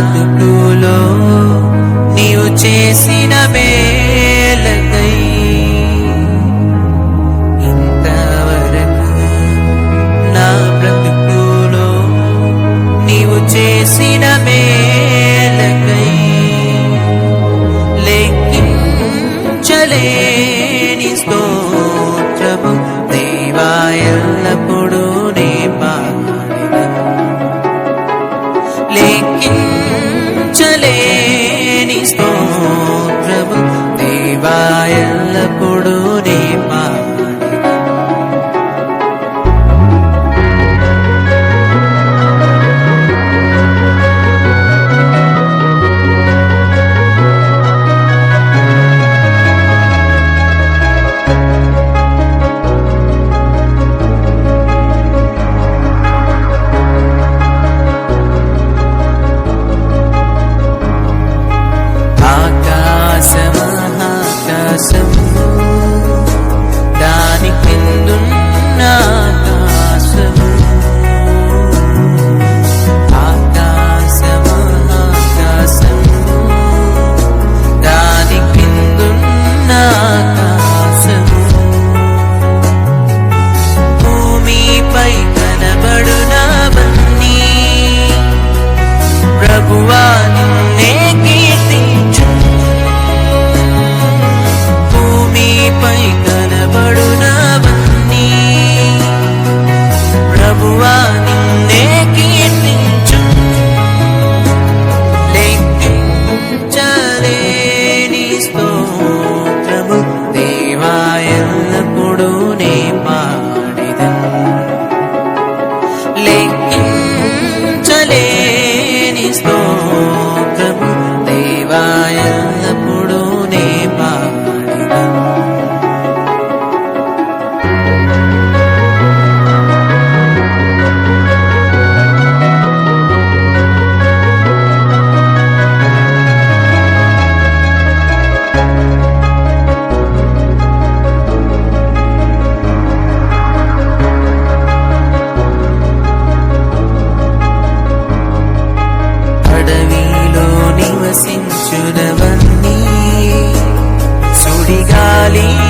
బ్రతుకులో నీవు చేసిన మేలకై ఇంతవరకు నా బ్రతుకులో నీవు చేసిన మేలకై లెక్కించలేని స్తోత్రము దేవాయల్లప్పుడు నీ బాగా లేకిన్ digali